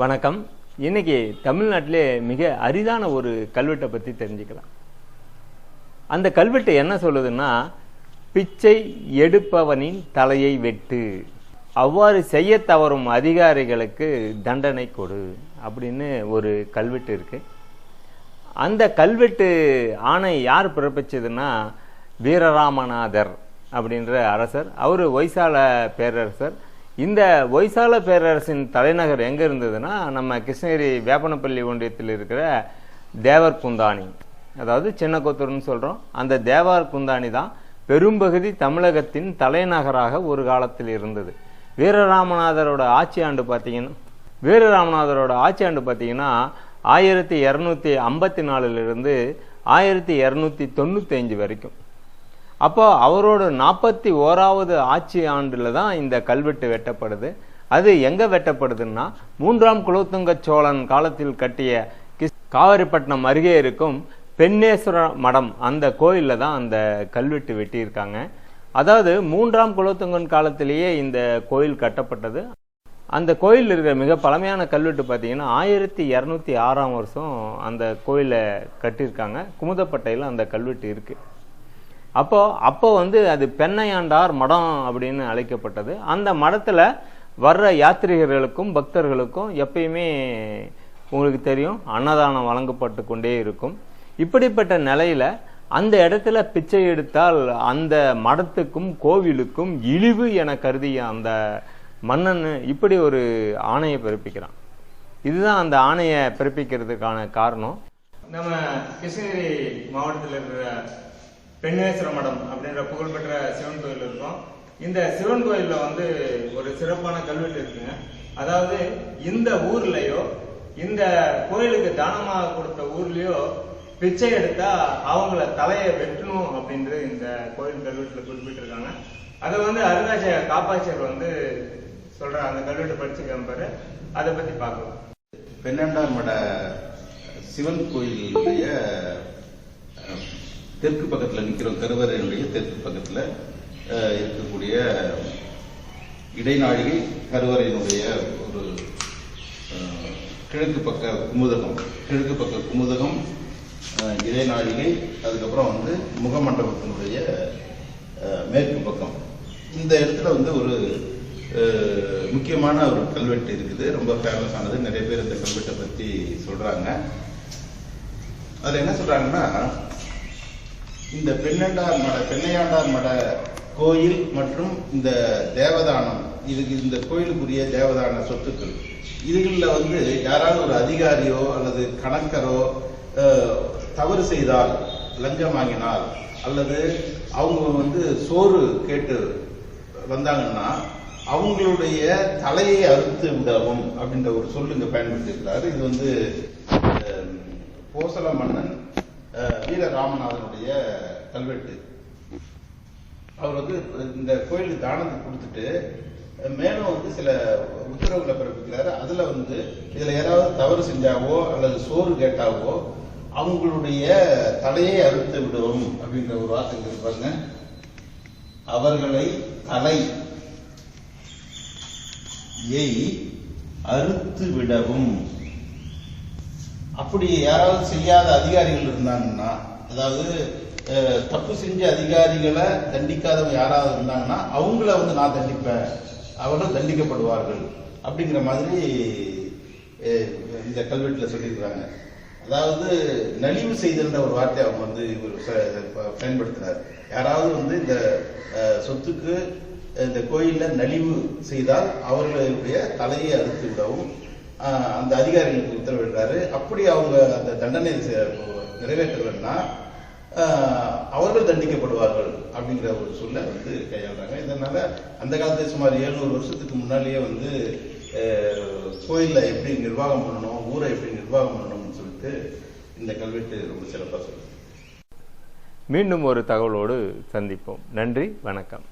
வணக்கம். இன்னைக்கு தமிழ்நாட்டிலே மிக அரிதான ஒரு கல்வெட்டை பற்றி தெரிஞ்சுக்கலாம். அந்த கல்வெட்டு என்ன சொல்லுதுன்னா பிச்சை எடுப்பவனின் தலையை வெட்டு. அவ்வாறு செய்ய தவறும் அதிகாரிகளுக்கு தண்டனை கொடு அப்படின்னு ஒரு கல்வெட்டு இருக்கு. அந்த கல்வெட்டு ஆணை யார் பிறப்பிச்சதுன்னா வீரராமநாதர் அப்படின்ற அரசர். அவர் ஒய்சால பேரரசர். இந்த ஒய்சால பேரரசின் தலைநகர் எங்கே இருந்ததுன்னா நம்ம கிருஷ்ணகிரி வேப்பனப்பள்ளி ஒன்றியத்தில் இருக்கிற தேவர் குந்தாணி. அதாவது சின்ன கொத்தூர்னு சொல்கிறோம் அந்த தேவார் குந்தாணி தான் பெரும்பகுதி தமிழகத்தின் தலைநகராக ஒரு காலத்தில் இருந்தது. வீரராமநாதரோட ஆட்சி ஆண்டு பார்த்தீங்கன்னா வீரராமநாதரோட ஆட்சி ஆண்டு பார்த்தீங்கன்னா ஆயிரத்தி இரநூத்தி ஐம்பத்தி நாலுலேருந்து ஆயிரத்தி இரநூத்தி தொண்ணூற்றி அஞ்சு வரைக்கும். அப்போ அவரோட நாற்பத்தி ஓராவது ஆட்சி ஆண்டில் தான் இந்த கல்வெட்டு வெட்டப்படுது. அது எங்கே வெட்டப்படுதுன்னா மூன்றாம் குலோத்துங்க சோழன் காலத்தில் கட்டிய கிஸ் காவிரிப்பட்டினம் அருகே இருக்கும் பெண்ணேஸ்வர மடம் அந்த கோயிலில் தான் அந்த கல்வெட்டு வெட்டியிருக்காங்க. அதாவது மூன்றாம் குலோத்துங்கன் காலத்திலேயே இந்த கோயில் கட்டப்பட்டது. அந்த கோயில் இருக்கிற மிக பழமையான கல்வெட்டு பார்த்தீங்கன்னா ஆயிரத்தி இரநூத்தி ஆறாம் வருஷம் அந்த கோயிலை கட்டியிருக்காங்க. குமுதப்பட்டையில் அந்த கல்வெட்டு இருக்குது அப்போ அப்போ வந்து அது பெண்ணையாண்டார் மடம் அப்படின்னு அழைக்கப்பட்டது. அந்த மடத்தில் வர்ற யாத்ரீகர்களுக்கும் பக்தர்களுக்கும் எப்பயுமே உங்களுக்கு தெரியும் அன்னதானம் வழங்கப்பட்டு கொண்டே இருக்கும். இப்படிப்பட்ட நிலையில் அந்த இடத்துல பிச்சை எடுத்தால் அந்த மடத்துக்கும் கோவிலுக்கும் இழிவு என கருதிய அந்த மன்னன் இப்படி ஒரு ஆணையை பிறப்பிக்கிறான். இதுதான் அந்த ஆணையை பிறப்பிக்கிறதுக்கான காரணம். நம்ம கிருஷ்ணகிரி மாவட்டத்தில் இருக்கிற பெண்ணேஸ்வர மடம் அப்படின்ற புகழ்பெற்ற சிவன் கோயில் இருக்கும். இந்த சிவன் கோயில்ல வந்து ஒரு சிறப்பான கல்வெட்டு இருக்குங்க அதாவது இந்த ஊர்லயோ இந்த கோயிலுக்கு தானமாக கொடுத்த ஊர்லயோ பிச்சை எடுத்தா அவங்கள தலையை வெட்டணும் அப்படின்றது இந்த கோயில் கல்வெட்டுல குறிப்பிட்டிருக்காங்க. அதை வந்து அருங்காட்சியக காப்பாட்சியர் வந்து சொல்ற அந்த கல்வெட்டு படிச்சுக்க பாரு. அதை பத்தி பார்க்கலாம். பெண்ணாண்டார் மட சிவன் கோயிலுடைய தெற்கு பக்கத்தில் நிற்கிறோம் கருவறையினுடைய தெற்கு பக்கத்தில் இருக்கக்கூடிய இடைநாழிகை கருவறையினுடைய ஒரு கிழக்கு பக்க குமுதகம். கிழக்கு பக்க குமுதகம் இடைநாழிகை அதுக்கப்புறம் வந்து முகமண்டபத்தினுடைய மேற்கு பக்கம். இந்த இடத்துல வந்து ஒரு முக்கியமான ஒரு கல்வெட்டு இருக்குது. ரொம்ப ஃபேமஸ் ஆனது. நிறைய பேர் இந்த கல்வெட்டை பற்றி சொல்கிறாங்க அதில் என்ன சொல்கிறாங்கன்னா இந்த பெண்ணண்டார் மட பெண்ணையாண்டார் மட கோயில் மற்றும் இந்த தேவதானம் இதுக்கு இந்த கோயிலுக்குரிய தேவதான சொத்துக்கள். இதுகளில் வந்து யாராவது ஒரு அதிகாரியோ அல்லது கணக்கரோ தவறு செய்தால் லஞ்சம் வாங்கினால் அல்லது அவங்க வந்து சோறு கேட்டு வந்தாங்கன்னா அவங்களுடைய தலையை அறுத்து விடவும் அப்படின்ற ஒரு சொல்லுங்க பயன்படுத்தியிருக்கிறாரு. இது வந்து அஹ், கோசல மன்னன். அஹ், வீரராமநாதனுடைய கல்வெட்டு. அவர் வந்து இந்த கோயிலுக்கு தானத்துக்கு கொடுத்துட்டு மேலும் வந்து சில உத்தரவுகளை பிறப்பிக்கிறாரு. அதுல வந்து இதுல யாராவது தவறு செஞ்சாவோ அல்லது சோறு கேட்டாவோ அவங்களுடைய தலையை அறுத்து விடுவோம் அப்படின்ற ஒரு வார்த்தை இருப்பாங்க அவர்களை தலை ஏய் அறுத்து விடவும். அப்படி யாராவது செய்யாத அதிகாரிகள் இருந்தாங்கன்னா அதாவது தப்பு செஞ்ச அதிகாரிகளை தண்டிக்காதவங்க யாராவது இருந்தாங்கன்னா அவங்கள வந்து நான் தண்டிப்பேன் அவர்கள் தண்டிக்கப்படுவார்கள் அப்படிங்கிற மாதிரி இந்த கல்வெட்டுல சொல்லியிருக்கிறாங்க. அதாவது நலிவு செய்தல்ன்ற ஒரு வார்த்தை அவங்க வந்து இவர் பயன்படுத்தினார் யாராவது வந்து இந்த சொத்துக்கு இந்த கோயிலில் நலிவு செய்தால் அவர்களுடைய தலையை அறுத்து விடவும் அந்த அதிகாரிகளுக்கு உத்தரவிடுறாரு. அப்படி அவங்க அந்த தண்டனை நிறைவேற்றலைன்னா அவர்கள் தண்டிக்கப்படுவார்கள் அப்படிங்கிற ஒரு சொல்லை வந்து கையாளுறாங்க. இதனால அந்த காலத்தில் சுமார் ஏழ்நூறு வருஷத்துக்கு முன்னாலேயே வந்து கோயிலில் எப்படி நிர்வாகம் பண்ணணும் ஊரை எப்படி நிர்வாகம் பண்ணணும்னு சொல்லிட்டு இந்த கல்வெட்டு ரொம்ப சிறப்பாக சொல்லுது. மீண்டும் ஒரு தகவலோடு சந்திப்போம். நன்றி வணக்கம்.